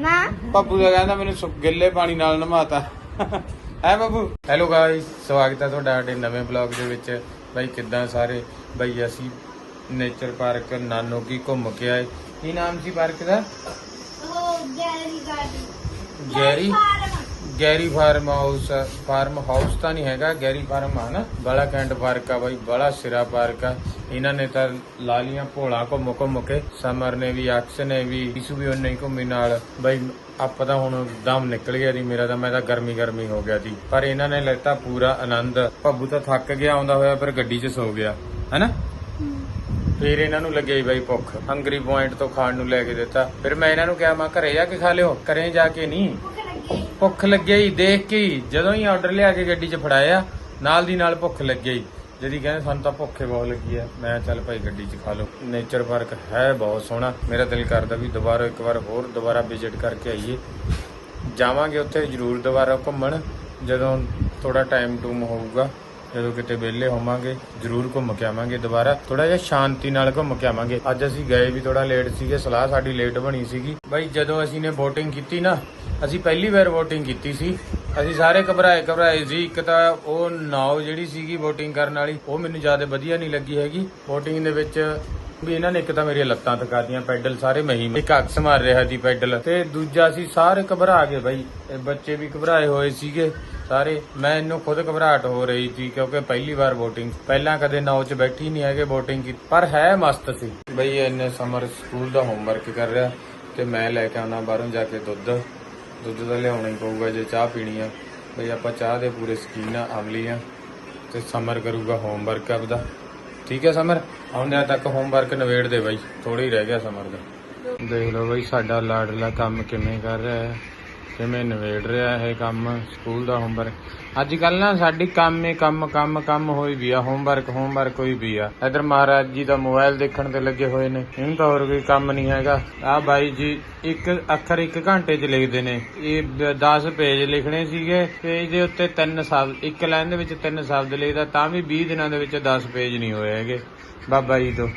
ਨਾ। ਪੱਪੂ ਦਾ ਕਹਿੰਦਾ ਮੈਨੂੰ ਸੁ- ਗਿੱਲੇ ਪਾਣੀ ਨਾਲ ਨਮਾਤਾ। ਹੈ ਬੱਬੂ ਹੈਲੋ ਗਾਇਸ ਸਵਾਗਤ ਹੈ ਤੁਹਾਡਾ ਸਾਡੇ ਨਵੇਂ ਬਲੌਗ ਦੇ ਵਿੱਚ। ਬਾਈ ਕਿੱਦਾਂ ਸਾਰੇ? ਬਾਈ ਅਸੀਂ ਨੇਚਰ ਪਾਰਕ ਨਾਨੋ ਕੀ ਘੁੰਮ ਕੇ ਆਏ। ਕੀ ਨਾਮ ਸੀ ਪਾਰਕ ਦਾ? ਉਹ Gary garden. Gary? Gary farm house farm house ਤਾਂ ਨਹੀਂ ਹੈਗਾ, ਗੈਰੀ ਫਾਰਮ ਆ ਨਾ ਬੜਾ ਕੈਂਟ ਪਾਰਕ ਆ ਬਾਈ ਬੜਾ ਸਿਰਾ ਪਾਰਕ ਆ। ਇਹਨਾਂ ਨੇ ਤਾਂ ਲਾ ਲੀਆਂ ਭੋਲਾ ਘੁੰਮ ਘੁੰਮ ਕੇ, ਸਮਰ ਨੇ ਵੀ, ਅਕਸ ਨੇ ਵੀ ਇਸੂ ਵੀ ਉਹਨੇ ਘੁੰਮੀ ਨਾਲ। ਬਾਈ, ਆਪਾਂ ਤਾਂ ਹੁਣ ਦਮ ਨਿਕਲ ਗਿਆ ਜੀ, ਮੇਰਾ ਤਾਂ, ਮੈਂ ਤਾਂ ਗਰਮੀ ਗਰਮੀ ਹੋ ਗਿਆ ਸੀ ਪਰ ਇਹਨਾਂ ਨੇ ਲੈਤਾ ਪੂਰਾ ਆਨੰਦ। ਭੱਬੂ ਤਾਂ ਥੱਕ ਗਿਆ, ਆਉਂਦਾ ਹੋਇਆ ਪਰ ਗੱਡੀ 'ਚ ਸੋ ਗਿਆ, ਹੈਨਾ? ਫਿਰ ਇਹਨਾਂ ਨੂੰ ਲੱਗੀ ਬਾਈ ਭੁੱਖ। ਹੰਗਰੀ ਪੁਆਇੰਟ ਤੋਂ ਖਾਣ ਨੂੰ ਲੈ ਕੇ ਦਿੱਤਾ। ਫਿਰ ਮੈਂ ਇਹਨਾਂ ਨੂੰ ਕਿਹਾ, ਮੈਂ ਘਰੇ ਜਾ ਕੇ ਖਾ ਲਿਓ, ਘਰੇ ਜਾ ਕੇ ਨਹੀਂ। ਭੁੱਖ ਲੱਗੀ ਲੱਗਿਆ ਹੀ, ਦੇਖ ਕੇ ਹੀ, ਜਦੋਂ ਹੀ ਆਰਡਰ ਲਿਆ ਕੇ ਗੱਡੀ 'ਚ ਫੜਾਇਆ, ਨਾਲ ਦੀ ਨਾਲ ਭੁੱਖ ਲੱਗਿਆ ਹੀ। ਜਦੀ ਕਹਿੰਦੇ, ਸਾਨੂੰ ਤਾਂ ਭੁੱਖੇ ਬਹੁਤ ਲੱਗੀ ਆ। ਮੈਂ ਚੱਲ ਭਾਈ, ਗੱਡੀ 'ਚ ਖਾ ਲਓ। ਨੇਚਰ ਪਾਰਕ ਹੈ ਬਹੁਤ ਸੋਹਣਾ। ਮੇਰਾ ਦਿਲ ਕਰਦਾ ਵੀ ਦੁਬਾਰਾ ਇੱਕ ਵਾਰ ਹੋਰ ਦੁਬਾਰਾ ਵਿਜ਼ਿਟ ਕਰਕੇ ਆਈਏ। ਜਾਵਾਂਗੇ ਉੱਥੇ ਜ਼ਰੂਰ ਦੁਬਾਰਾ ਘੁੰਮਣ, ਜਦੋਂ ਥੋੜਾ ਟਾਈਮ ਟੂਮ ਹੋਊਗਾ। ਜਦੋਂ ਕਿਤੇ ਵਿਹਲੇ ਹੋਵਾਂਗੇ, ਜ਼ਰੂਰ ਘੁੰਮ ਕੇ ਆਵਾਂਗੇ ਦੁਬਾਰਾ ਥੋੜਾ ਜਿਹਾ ਸ਼ਾਂਤੀ ਨਾਲ ਘੁੰਮ ਕੇ ਆਵਾਂਗੇ। ਅੱਜ ਅਸੀਂ ਗਏ ਵੀ ਥੋੜਾ ਲੇਟ ਸੀਗੇ, ਸਲਾਹ ਸਾਡੀ ਲੇਟ ਬਣੀ ਸੀਗੀ। ਬਾਈ ਜਦੋਂ ਅਸੀਂ ਨੇ VOTING ਕੀਤੀ ਨਾ, ਅਸੀਂ ਪਹਿਲੀ ਵਾਰ VOTING ਕੀਤੀ ਸੀ। ਅਸੀਂ ਸਾਰੇ ਘਬਰਾਏ ਘਬਰਾਏ ਸੀ ਇੱਕ ਤਾਂ ਉਹ ਨਾਓ ਜਿਹੜੀ ਸੀਗੀ VOTING ਕਰਨ ਵਾਲੀ, ਉਹ ਮੈਨੂੰ ਜ਼ਿਆਦਾ ਵਧੀਆ ਨਹੀਂ ਲੱਗੀ ਹੈਗੀ। VOTING ਦੇ ਵਿੱਚ ਵੀ ਇਹਨਾਂ ਨੇ ਇੱਕ ਤਾਂ ਮੇਰੀਆਂ ਲੱਤਾਂ ਥਕਾਤੀਆਂ ਪੈਡਲ ਸਾਰੇ ਮਹੀ ਇੱਕ ਅਕਸ ਮਾਰ ਰਿਹਾ ਸੀ ਪੈਡਲ ਤੇ ਦੂਜਾ ਸੀ ਸਾਰੇ ਘਬਰਾ ਗਏ ਬਾਈ, ਇਹ ਬੱਚੇ ਵੀ ਘਬਰਾਏ ਹੋਏ ਸੀਗੇ ਸਾਰੇ। ਮੈਂ ਇਹਨੂੰ ਖੁਦ ਘਬਰਾਹਟ ਹੋ ਰਹੀ ਸੀ ਕਿਉਂਕਿ ਪਹਿਲੀ ਵਾਰ VOTING, ਪਹਿਲਾਂ ਕਦੇ ਨੌ 'ਚ ਬੈਠੀ ਨਹੀਂ ਹੈਗੇ VOTING ਕੀ ਪਰ ਹੈ ਮਸਤ ਸੀ। ਬਈ ਇਹਨੇ ਸਮਰ ਸਕੂਲ ਦਾ ਹੋਮਵਰਕ ਕਰ ਰਿਹਾ ਤੇ ਮੈਂ ਲੈ ਕੇ ਆਉਣਾ ਬਾਹਰੋਂ ਜਾ ਕੇ ਦੁੱਧ। ਦੁੱਧ ਤਾਂ ਲਿਆਉਣਾ ਹੀ ਪਊਗਾ ਜੇ ਚਾਹ ਪੀਣੀ ਆ। ਬਈ ਆਪਾਂ ਚਾਹ ਦੇ ਪੂਰੇ ਸ਼ਕੀਨ ਆ ਅਮਲੀ ਆ ਤੇ ਸਮਰ ਕਰੂਗਾ ਹੋਮਵਰਕ ਆਪਦਾ। ਠੀਕ ਹੈ ਸਮਰ? ਆਉਂਦਿਆਂ ਤੱਕ ਹੋਮਵਰਕ ਨਵੇੜ ਦੇ ਬਾਈ। ਥੋੜਾ ਰਹਿ ਗਿਆ ਸਮਰ ਦਾ। ਦੇਖ ਲਓ ਬਾਈ, ਸਾਡਾ ਲਾਡਲਾ ਕੰਮ ਕਿਵੇਂ ਕਰ ਰਿਹਾ ਹੈ। ਕਿਵੇਂ ਨਵੇੜ ਰਿਹਾ ਇਹ ਕੰਮ, ਸਕੂਲ ਦਾ ਹੋਮਵਰਕ ਅੱਜ ਕੱਲ ਨਾ ਸਾਡੀ ਕੰਮ ਹੀ ਕੰਮ ਕੰਮ ਕੰਮ ਹੋਈ ਵੀ ਆ। ਹੋਮਵਰਕ ਹੋਮਵਰਕ ਹੋਈ ਵੀ ਆ। ਇਧਰ ਮਹਾਰਾਜ ਜੀ ਦਾ ਮੋਬਾਈਲ ਦੇਖਣ ਤੇ ਲੱਗੇ ਹੋਏ ਨੇ। ਇਹਨੂੰ ਤਾਂ ਹੋਰ ਕੋਈ ਕੰਮ ਨਹੀਂ ਹੈਗਾ। ਆ ਬਾਈ ਜੀ ਇੱਕ ਅੱਖਰ ਇੱਕ ਘੰਟੇ 'ਚ ਲਿਖਦੇ ਨੇ। ਇਹ 10 ਪੇਜ ਲਿਖਣੇ ਸੀਗੇ। ਪੇਜ ਦੇ ਉੱਤੇ ਤਿੰਨ ਸ਼ਬਦ, ਇੱਕ ਲਾਈਨ ਦੇ ਵਿੱਚ ਤਿੰਨ ਸ਼ਬਦ ਲਿਖਦਾ, ਤਾਂ ਵੀ 20 ਦਿਨਾਂ ਦੇ ਵਿੱਚ 10 ਪੇਜ ਨਹੀਂ ਹੋਏ ਹੈਗੇ। ਬਾਬਾ ਜੀ ਤੋਂ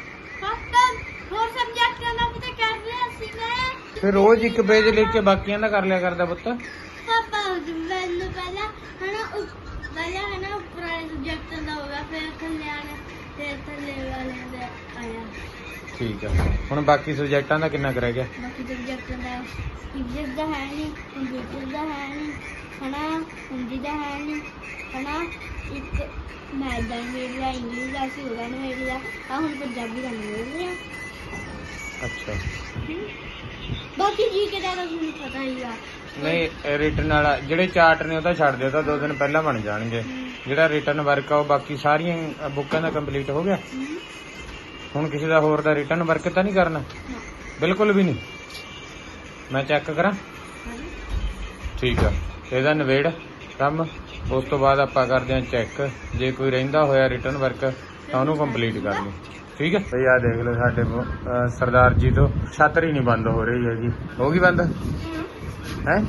ਪਾਪਾ ਹੋਰ ਸਬਜੈਕਟਾਂ ਦਾ ਵੀ ਤਾਂ ਕਰ ਲਿਆ ਸੀ ਮੈਂ ਫਿਰ ਰੋਜ਼ ਇੱਕ ਪੇਜ ਲਿਖ ਕੇ ਬਾਕੀਆਂ ਦਾ ਕਰ ਲਿਆ ਕਰਦਾ ਪੁੱਤ। ਪਾਪਾ ਮੈਨੂੰ ਪਹਿਲਾਂ ਹਨਾ ਉਪ- ਪਹਿਲਾਂ ਹਨਾ ਪੁਰਾਣੇ ਸਬਜੈਕਟਾਂ ਦਾ ਹੋ ਗਿਆ ਫਿਰ ਥੱਲੇ ਆਣਾ ਫਿਰ ਥੱਲੇ ਵਾਲਿਆਂ ਦਾ ਆਇਆ। ਠੀਕ ਹੈ ਹੁਣ ਬਾਕੀ ਸਬਜੈਕਟਾਂ ਦਾ ਕਿੰਨਾ ਕੁ ਰਹਿ ਗਿਆ? ਬਾਕੀ ਸਬਜੈਕਟਾਂ ਦਾ ਇੰਗਲਿਸ਼ ਦਾ ਹੈ ਨਹੀਂ ਕੰਪਿਊਟਰ ਦਾ ਹੈ ਨਹੀਂ ਹਨਾ ਹਿੰਦੀ ਦਾ ਹੈ ਨਹੀਂ ਹਨਾ ਇੱਕ ਮੈਥ ਦਾ ਨਹੀਂ ਲਿਆ ਇੰਗਲਿਸ਼ ਦਾ ਸੀ ਉਹਦਾ ਆ ਹੁਣ ਪੰਜਾਬੀ ਦਾ ਲਿਆ ਅੱਛਾ। ਬਾਕੀ ਜੀ ਕੇ ਦਾ ਤਾਂ ਤੁਹਾਨੂੰ ਪਤਾ ਹੀ ਆ। ਨਹੀਂ ਰਿਟਰਨ ਵਾਲਾ ਜਿਹੜੇ ਚਾਰਟ ਨੇ ਉਹ ਤਾਂ ਛੱਡ ਦਿਓ ਤਾਂ ਦੋ ਦਿਨ ਪਹਿਲਾਂ ਬਣ ਜਾਣਗੇ। ਜਿਹੜਾ ਰਿਟਰਨ ਵਰਕ ਆ ਉਹ ਬਾਕੀ ਸਾਰੀਆਂ ਬੁੱਕਾਂ ਦਾ ਕੰਪਲੀਟ ਹੋ ਗਿਆ। ਹੁਣ ਕਿਸੇ ਦਾ ਹੋਰ ਦਾ ਰਿਟਰਨ ਵਰਕ ਤਾਂ ਨਹੀਂ ਕਰਨਾ? ਬਿਲਕੁਲ ਵੀ ਨਹੀਂ। ਮੈਂ ਚੈੱਕ ਕਰਾਂ। ਠੀਕ ਆ। ਇਹਦਾ ਨਵੇੜ ਕੰਮ। ਉਸ ਤੋਂ ਬਾਅਦ ਆਪਾਂ ਕਰਦੇ ਹਾਂ ਚੈੱਕ ਜੇ ਕੋਈ ਰਹਿੰਦਾ ਹੋਇਆ ਰਿਟਰਨ ਵਰਕ ਤਾਂ ਉਹਨੂੰ ਕੰਪਲੀਟ ਕਰ ਲਓ। ਠੀਕ ਹੈ? ਭਈ ਆ ਦੇਖ ਲਓ ਸਾਡੇ ਅਹ ਸਰਦਾਰ ਜੀ ਤੋਂ। ਛਤਰੀ ਨਹੀਂ ਬੰਦ ਹੋ ਰਹੀ ਹੈਗੀ। ਹੋ ਗਈ ਬੰਦ? ਹੈ?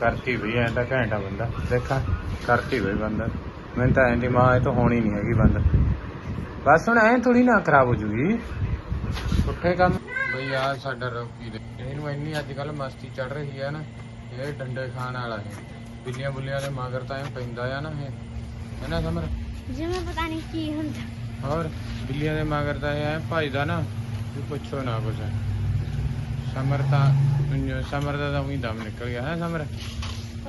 ਕਰਤੀ ਵੀ ਐਂ ਤਾਂ ਘੈਂਟਾ ਬੰਦਾ। ਦੇਖਾਂ ਕਰਤੀ ਵੀ ਬੰਦ। ਮੈਨੂੰ ਤਾਂ ਐਂ ਦੀ ਮਾਂ ਇਹ ਤਾਂ ਹੋਣੀ ਨਹੀਂ ਹੈਗੀ ਬੰਦ। ਬਸ ਹੁਣ ਐਂ ਥੋੜੀ ਨਾ ਖਰਾਬ ਹੋ ਜੂਗੀ। ਉੱਠੇ ਕੰਮ। ਬਈ ਆ ਸਾਡਾ ਰੋਕੀ ਦੇ ਇਹਨੂੰ ਇੰਨੀ ਅੱਜ ਕੱਲ ਮਸਤੀ ਚੜ ਰਹੀ ਹੈ ਨਾ ਇਹ ਡੰਡੇ ਖਾਣ ਵਾਲਾ ਹੈ। ਬਿੱਲੀਆਂ ਬੁੱਲੀਆਂ ਦੇ ਮਗਰ ਤਾਂ ਐਂ ਪੈਂਦਾ ਆ ਨਾ ਇਹ। ਹੈ ਨਾ ਸਮਰ? ਜਿਵੇਂ ਪਤਾ ਨਹੀਂ ਕੀ ਹੁੰਦਾ। ਹੋਰ ਬਿੱਲੀਆਂ ਦੇ ਮਗਰ ਤਾਂ ਇਹ ਐਂ ਭਜਦਾ ਨਾ ਵੀ ਪੁੱਛੋ ਨਾ ਕੁਛ। ਸਮਰ ਤਾਂ ਸਮਰ ਦਾ ਤਾਂ ਉਹੀ ਦਮ ਨਿਕਲ ਗਿਆ ਹੈ ਸਮਰ।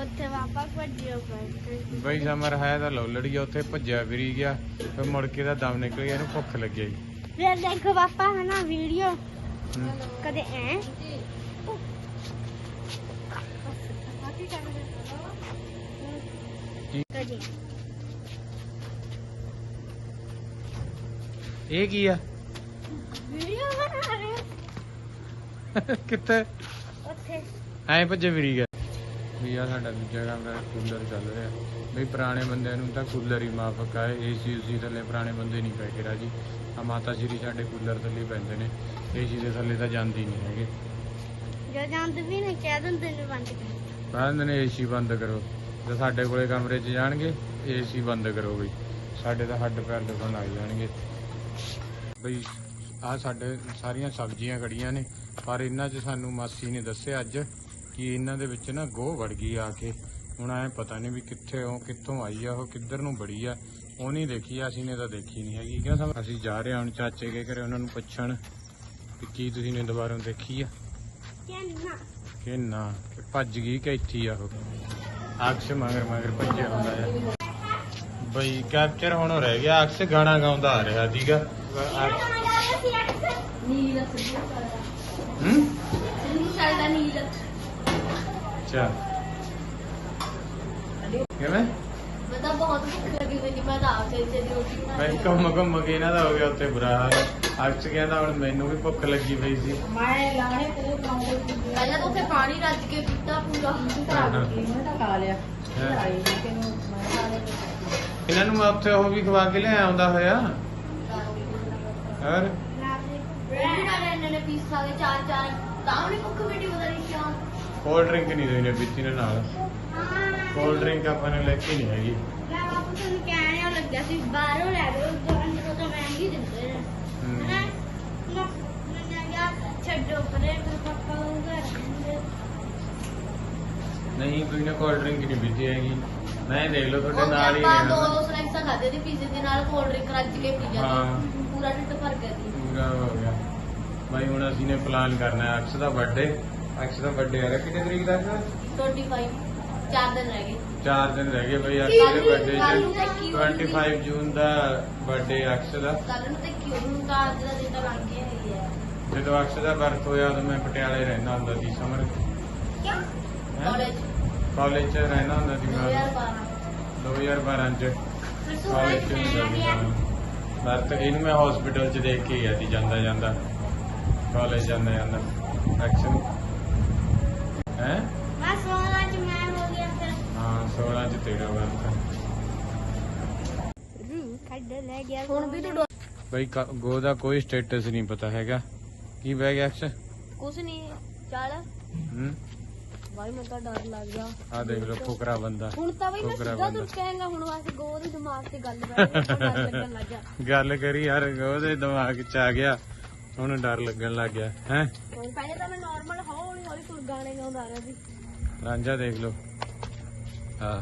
ਉੱਥੇ ਵਾਪਸ ਭੱਜਿਓ ਬਈ ਸਮਰ ਹੈ ਤਾਂ ਲੋਲੜੀ ਉੱਥੇ ਭੱਜਿਆ ਫਿਰੀ ਗਿਆ ਫਿਰ ਮੁੜ ਕੇ ਦਾ ਦਮ ਨਿਕਲ ਗਿਆ ਇਹਨੂੰ ਭੁੱਖ ਲੱਗੀ। ਫਿਰ ਦੇਖੋ ਪਾਪਾ ਹੈ ਨਾ ਵੀਡੀਓ। ਕਦੇ ਐ। ਕੀ? ਕਦੇ। ਇਹ ਕੀ ਆ? ਵੀਡੀਓ ਬਣਾ ਰਹੇ ਕਿੱਥੇ? ਉੱਥੇ। ਐਂ ਭੱਜੇ ਫਿਰੀ ਗਿਆ ਵੀ ਆ ਸਾਡਾ ਦੂਜਾ ਕਮਰਾ ਕੂਲਰ ਚੱਲ ਰਿਹਾ। ਬਈ ਪੁਰਾਣੇ ਬੰਦਿਆਂ ਨੂੰ ਤਾਂ ਕੂਲਰ ਹੀ ਮਾਫਕ ਆ ਏਸੀ ਉਸੀ ਥੱਲੇ ਪੁਰਾਣੇ ਬੰਦੇ ਨਹੀਂ ਪੈ ਕੇ ਰਾਜੀ। ਆ ਮਾਤਾ ਸ਼੍ਰੀ ਸਾਡੇ ਕੂਲਰ ਥੱਲੇ ਪੈਂਦੇ ਨੇ। ਏਸੀ ਦੇ ਥੱਲੇ ਤਾਂ ਜਾਂਦੀ ਨਹੀਂ ਹੈਗੇ। ਜੋ ਜਾਂਦੇ ਵੀ ਨੇ ਕਹਿ ਦਿੰਦੇ ਨੇ ਬੰਦ ਕਰ। ਕਹਿੰਦੇ ਨੇ ਏਸੀ ਬੰਦ ਕਰੋ। ਜੇ ਸਾਡੇ ਕੋਲੇ ਕਮਰੇ 'ਚ ਜਾਣਗੇ ਏਸੀ ਬੰਦ ਕਰੋ ਬਈ। ਸਾਡੇ ਤਾਂ ਹੱਡ ਪੈਰ ਦੁਖਣ ਲੱਗ ਜਾਣਗੇ। ਬਈ ਆ ਸਾਡੇ ਸਾਰੀਆਂ ਸਬਜ਼ੀਆਂ ਖੜੀਆਂ ਨੇ ਪਰ ਇਹਨਾਂ 'ਚ ਸਾਨੂੰ ਮਾਸੀ ਨੇ ਦੱਸਿਆ ਅੱਜ ਕਿ ਇਹਨਾਂ ਦੇ ਵਿੱਚ ਨਾ ਗੋਹ ਵੜ ਗਈ ਆ ਕੇ। ਹੁਣ ਐ ਪਤਾ ਨਹੀਂ ਵੀ ਕਿੱਥੇ ਉਹ ਕਿੱਥੋਂ ਆਈ ਆ ਉਹ ਕਿੱਧਰ ਨੂੰ ਵੜੀ ਆ। ਉਹ ਨਹੀਂ ਦੇਖੀ ਆ, ਅਸੀਂ ਨੇ ਤਾਂ ਦੇਖੀ ਨਹੀਂ ਹੈਗੀ। ਕਿਉਂ ਸਮ ਅਸੀਂ ਜਾ ਰਹੇ ਹਾਂ ਹੁਣ ਚਾਚੇ ਕੇ ਘਰੇ ਉਹਨਾਂ ਨੂੰ ਪੁੱਛਣ ਕਿ ਕੀ ਤੁਸੀਂ ਨੇ ਦੁਬਾਰਾ ਦੇਖੀ ਆ। ਕਿੰਨਾ ਕਿ ਨਾ ਕਿ ਭੱਜ ਗਈ ਕਿ ਇੱਥੇ ਆ ਉਹ। ਅਕਸ਼ ਮਗਰ ਮਗਰ ਭੱਜਿਆ ਹੁੰਦਾ ਆ। ਬਈ ਕੈਪਚਰ ਹੁਣ ਰਹਿ ਗਿਆ ਅਕਸ਼ ਗਾਣਾ ਗਾਉਂਦਾ ਆ ਰਿਹਾ ਸੀਗਾ। ਅਕਸ਼- ਨੀਲ ਸਿੱਧੂ ਸਾਡਾ ਹੂੰ? ਸਿੱਧੂ ਸਾਡਾ ਨੀਲ ਅੱਛਾ। ਕਿਵੇਂ? ਮੈਂ ਤਾਂ ਬਹੁਤ ਭੁੱਖ ਲੱਗੀ ਹੋਈ ਸੀ ਮੈਂ ਤਾਂ ਆਪ ਤੇ ਦੀ ਰੋਟੀ ਬਣਾ ਮੈਂ। ਕੰਮ ਕੰਮ ਕੇ ਇਹਨਾਂ ਦਾ ਹੋ ਗਿਆ ਉੱਥੇ ਬੁਰਾ ਹਾਲ। ਅਕਸ਼ ਕਹਿੰਦਾ ਹੁਣ ਮੈਨੂੰ ਵੀ ਭੁੱਖ ਲੱਗੀ ਪਈ ਸੀ। ਮੈਂ ਲਾਣੇ ਤੇਰੇ ਪਹਿਲਾਂ ਤਾਂ ਉੱਥੇ ਪਾਣੀ ਰੱਜ ਕੇ ਪੀਤਾ ਪੂਰਾ। ਤਾਂ ਖਾ ਲਿਆ। ਹਾਂ। ਇਹਨਾਂ ਨੂੰ ਮੈਂ ਉੱਥੇ ਉਹ ਵੀ ਖਵਾ ਕੇ ਲਿਆ ਆਉਂਦਾ ਹੋਇਆ। ਹੋਰ? ਨਾਲ ਇਹਨਾਂ ਨੇ ਪੀਸ ਖਾ ਕੇ ਚਾਰ ਚਾਰ ਤਾਂ ਵੀ ਭੁੱਖ ਮਿਟੀ ਪਤਾ ਨਹੀਂ ਕਿਉਂ ਕੋਲਡ ਡਰਿੰਕ ਨਹੀਂ ਦੇਣੀ ਪੀਤੀ ਨੇ ਨਾਲ। ਕੋਲਡ ਡਰਿੰਕ ਆਪਾਂ ਨੇ ਲੈ ਕੇ ਨਹੀਂ ਹੈਗੀ। ਮੈਂ ਬਾਪੂ ਤੁਹਾਨੂੰ ਕਹਿਣ ਲੱਗਿਆ ਸੀ ਬਾਹਰੋਂ ਲੈ ਲਓ ਦੁਕਾਨ ਤੋਂ ਤਾਂ ਮਹਿੰਗੀ ਦਿੰਦੇ ਨੇ ਹਮ। ਨਾ ਨਾ ਮੈਂ ਕਿਹਾ ਛੱਡੋ ਪਰੇ ਫਿਰ ਪਾਪਾ ਉਹ ਘਰ ਨਹੀਂ ਤੁਸੀਂ ਨੇ ਕੋਲਡ ਡਰਿੰਕ ਨਹੀਂ ਪੀਤੀ ਹੈਗੀ। ਮੈਂ ਦੇਖ ਲਓ ਤੁਹਾਡੇ ਨਾਲ ਹੀ ਆਪਾਂ ਦੋ ਸਨੈਕਸ ਖਾਦੇ ਦੀ ਪੀਜ਼ੇ ਦੇ ਨਾਲ ਕੋਲਡ ਡਰਿੰਕ ਰੱਜ ਕੇ ਪੀ ਹਾਂ। ਜਾਂਦੇ ਪੂਰਾ ਢਿੱਡ ਭਰ ਗਿਆ ਸੀ। ਪੂਰਾ ਹੋ ਗਿਆ। ਬਾਈ ਹੁਣ ਅਸੀਂ ਨੇ ਪਲਾਨ ਕਰਨਾ ਹੈ ਅਕਸ਼ ਦਾ ਬਰਥਡੇ ਅਕਸ਼ ਦਾ ਬਰਥਡੇ ਆ ਰਿਹਾ। ਕਿੰਨੇ ਤਰੀਕ ਦਾ ਹੈ 25 ਚਾਰ ਦਿਨ ਰਹਿ ਗਏ। ਚਾਰ ਦਿਨ ਰਹਿ ਗਏ ਬਈ ਅਕਸ਼ ਦੇ ਬਰਥਡੇ ਕੱਲ੍ਹ ਨੂੰ ਤਾਂ। ਕੀ 'ਚ ਹੋਊਗੀ? 25 ਜੂਨ ਦਾ ਬਰਥਡੇ ਅਕਸ਼ ਦਾ। ਕੱਲ ਨੂੰ ਤੇ ਕਿਉਂ ਨੂੰ ਤਾਂ ਅੱਜ ਦਾ ਦਿਨ ਤਾਂ ਲੰਘ ਗਿਆ ਹੀ ਹੈ। ਜਦੋਂ ਅਕਸ਼ ਦਾ ਬਰਥ ਹੋਇਆ ਉਦੋਂ ਮੈਂ ਪਟਿਆਲੇ ਰਹਿੰਦਾ ਹੁੰਦਾ ਸੀ ਸਮਰ। ਕਿਉਂ? ਕਾਲਜ। ਕਾਲਜ 'ਚ ਰਹਿੰਦਾ ਹੁੰਦਾ ਸੀ ਮੈਂ। 2012 2012 ਚ। ਫਿਰ ਕਾਲਜ 'ਚ ਮੈਂ ਬਰਥ ਇਹਨੂੰ ਮੈਂ ਹਸਪੀਟਲ 'ਚ ਦੇਖ ਕੇ ਸੀ ਜਾਂਦਾ ਜਾਂਦਾ। ਕਾਲਜ ਜਾਂਦਾ ਜਾਂਦਾ। ਅਕਸ਼ ਨੂੰ ਹੈ? ਮੈਂ ਸੋਨਾ ਚ ਮੈਂ ਹੋ ਗਿਆ ਫਿਰ। ਹਾਂ 16 ਚ ਤੇਰਾ ਬਰਥ ਰੂ ਕੱਢ ਲੈ ਗਿਆ। ਹੁਣ ਵੀ ਤੂੰ ਬਈ ਗੋ ਦਾ ਕੋਈ ਸਟੇਟਸ ਨਹੀਂ ਪਤਾ ਹੈਗਾ। ਕੀ ਬਹਿ ਗਿਆ ਅਕਸ਼ ਕੁਛ ਨਹੀਂ ਚੱਲ। ਹੂੰ? ਭਾਈ ਮੈਨੂੰ ਤਾਂ ਡਰ ਲੱਗ ਗਿਆ ਆ ਦੇਖ ਲੋ ਫੁਕਰਾ ਬੰਦਾ। ਹੁਣ ਤਾਂ ਬਈ ਮੈਂ ਸਿੱਧਾ। ਤੁਰ ਕਹਾਂਗਾ ਹੁਣ ਵਾਸਤੇ ਗੋ ਦੇ ਦਿਮਾਗ ਤੇ ਗੱਲ ਲੱਗਣ ਲੱਗ ਗਿਆ। ਗੱਲ ਕਰੀ ਯਾਰ ਗੋ ਦੇ ਦਿਮਾਗ ਚ ਆ ਗਿਆ। ਉਹਨੂੰ ਡਰ ਲੱਗਣ ਲੱਗ ਗਿਆ ਹੈ? ਹੁਣ ਪਹਿਲੇ ਤਾਂ ਮੈਂ ਨਾਰਮਲ ਹੌਲੀ ਹੌਲੀ ਤੁਰ ਗਾਣੇ ਗਾਉਂਦਾ ਰਿਹਾ ਸੀ। ਰਾਂਝਾ ਦੇਖ ਲੋ ਹਾਂ।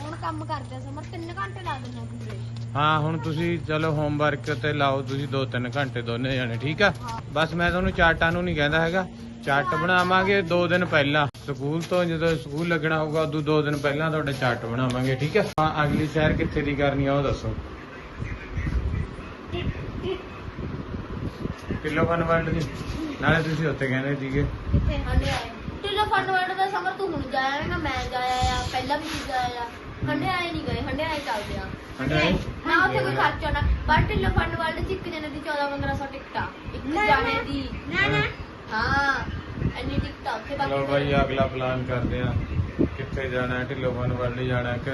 ਹੁਣ ਕੰਮ ਕਰਦੇ ਸਮਰ 3 ਘੰਟੇ ਲਾ ਦਿੰਦਾ ਪੂਰੇ। ਹਾਂ ਹੁਣ ਤੁਸੀਂ ਚਲੋ ਹੋਮਵਰਕ ਤੇ ਲਾਓ ਤੁਸੀਂ 2-3 ਘੰਟੇ ਦੋਨੇ ਜਣੇ ਠੀਕ ਆ? ਬਸ ਮੈਂ ਤੁਹਾਨੂੰ ਚਾਰਟਾਂ ਨੂੰ ਨਹੀਂ ਕਹਿੰਦਾ ਹੈਗਾ। ਚਾਰਟ ਬਣਾਵਾਂਗੇ 2 ਦਿਨ ਪਹਿਲਾਂ। ਸਕੂਲ ਤੋਂ ਜਦੋਂ ਸਕੂਲ ਲੱਗਣਾ ਹੋਊਗਾ ਉਦੋਂ 2 ਦਿਨ ਪਹਿਲਾਂ ਤੁਹਾਡੇ ਚਾਰਟ ਬਣਾਵਾਂਗੇ ਠੀਕ ਆ ਹਾਂ ਅਗਲੀ ਸ਼ਹਿਰ ਕਿੱਥੇ ਦੀ ਕਰਨੀ ਆ ਉਹ ਦੱਸੋ। ਕਿਲੋ ਫਨ ਵਰਲਡ ਦੀ। ਨਾਲੇ ਤੁਸੀਂ ਉੱਥੇ ਕਹਿੰਦੇ ਸੀਗੇ। ਕਿੱਥੇ? ਹੰਡੇ ਆਏ ਟਿੱਲੋ ਫੰਡ ਵਰਡ ਦਾ ਸਮਰ ਤੂੰ ਹੁਣ ਜਾਇਆ ਨਾ ਮੈਂ ਜਾਇਆ ਆ ਪਹਿਲਾਂ ਵੀ ਤੂੰ ਜਾਇਆ ਆ। ਹੰਡੇ ਆਏ ਨਹੀਂ ਗਏ ਹੰਡੇ ਆਏ ਚੱਲਦੇ ਆ। ਹੰਡੇ ਆਏ? ਨਾ ਉੱਥੇ ਕੋਈ ਖਰਚਾ ਨਾ ਬਟ ਟਿੱਲੋ ਫੰਡ ਵਰਡ ਚ ਇੱਕ ਜਣੇ ਦੀ 14 1500 ਟਿਕਟਾਂ। ਇੱਕ ਜਾਣੇ ਦੀ। ਨਾ, ਨਾ। ਹਾਂ ਬਾਕੀ ਬਾਈ ਅਗਲਾ ਪਲਾਨ ਕਰਦੇ ਆ ਕਿੱਥੇ ਜਾਣਾ ਹੈ ਢਿੱਲੋਂ ਵੱਲ ਜਾਣਾ ਕਿ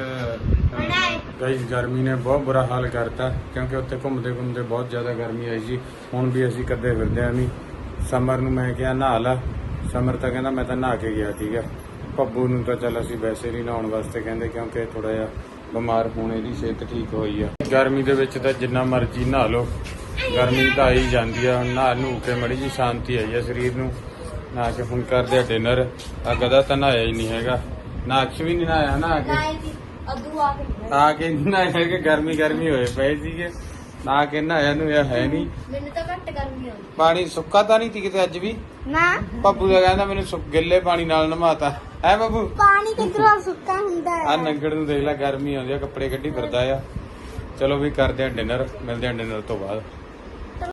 ਗਾਈ ਗਰਮੀ ਨੇ ਬਹੁਤ ਬੁਰਾ ਹਾਲ ਕਰਤਾ ਕਿਉਂਕਿ ਉੱਥੇ ਘੁੰਮਦੇ ਘੁੰਮਦੇ ਬਹੁਤ ਜ਼ਿਆਦਾ ਗਰਮੀ ਆਈ ਜੀ ਹੁਣ ਵੀ ਅਸੀਂ ਕੱਦੇ ਫਿਰਦੇ ਆਂ ਨਹੀਂ ਸਮਰ ਨੂੰ ਮੈਂ ਕਿਹਾ ਨਹਾ ਲਾ। ਸਮਰ ਤਾਂ ਕਹਿੰਦਾ ਮੈਂ ਤਾਂ ਨਹਾ ਕੇ ਗਿਆ ਸੀਗਾ ਪੱਬੂ ਨੂੰ ਤਾਂ ਚੱਲ ਅਸੀਂ ਵੈਸੇ ਨਹੀਂ ਨਹਾਉਣ ਵਾਸਤੇ ਕਹਿੰਦੇ ਕਿਉਂਕਿ ਥੋੜਾ ਜਿਹਾ ਬਿਮਾਰ ਹੋਣ ਦੀ ਸਿਹਤ ਠੀਕ ਹੋਈ ਆ। ਗਰਮੀ ਦੇ ਵਿੱਚ ਤਾਂ ਜਿੰਨਾ ਮਰਜ਼ੀ ਨਹਾ ਲਓ। ਗਰਮੀ ਤਾਂ ਆਈ ਜਾਂਦੀ ਆ ਹੁਣ ਨਹਾ ਨੂੰ ਕੇ ਮੜੀ ਜੀ ਸ਼ਾਂਤੀ ਆਈ ਆ ਸਰੀਰ ਨੂੰ। ਨਹਾ ਕੇ ਹੁਣ ਕਰਦੇ ਆ ਡਿਨਰ ਆ ਗਦਾ ਤਾਂ ਨਹਾਇਆ ਹੀ ਨਹੀਂ ਹੈਗਾ। ਨਾਕਸ਼ ਵੀ ਨਹੀਂ ਨਹਾਇਆ ਨਾ ਆ ਕੇ ਅਦੂ ਆ ਕੇ ਆ ਕੇ ਨਾ ਹੈ ਕਿ ਗਰਮੀ ਗਰਮੀ ਹੋਏ ਪਏ ਸੀਗੇ। ਨਾ ਕੇ ਨਹਾਇਆ ਨੂੰ ਇਹ ਹੈ ਨਹੀਂ। ਮੈਨੂੰ ਤਾਂ ਘੱਟ ਗਰਮੀ ਆਉਂਦੀ। ਪਾਣੀ ਸੁੱਕਾ ਤਾਂ ਨਹੀਂ ਸੀ ਕਿਤੇ ਅੱਜ ਵੀ? ਨਾ। ਪੱਪੂ ਦਾ ਕਹਿੰਦਾ ਮੈਨੂੰ ਸੁੱਕ ਗਿੱਲੇ ਪਾਣੀ ਨਾਲ ਨਮਾਤਾ। ਹੈ ਬੱਬੂ ਪਾਣੀ ਕਿਧਰੋਂ ਸੁੱਕਾ ਹੁੰਦਾ ਆ ਨੰਗੜ ਨੂੰ ਦੇਖ ਲੈ ਗਰਮੀ ਆਉਂਦੀ ਆ ਕੱਪੜੇ ਕੱਢੀ ਫਿਰਦਾ ਆ। ਚਲੋ ਵੀ ਕਰਦੇ ਆ ਡਿਨਰ ਮਿਲਦੇ ਆ ਡਿਨਰ ਤੋਂ ਬਾਅਦ।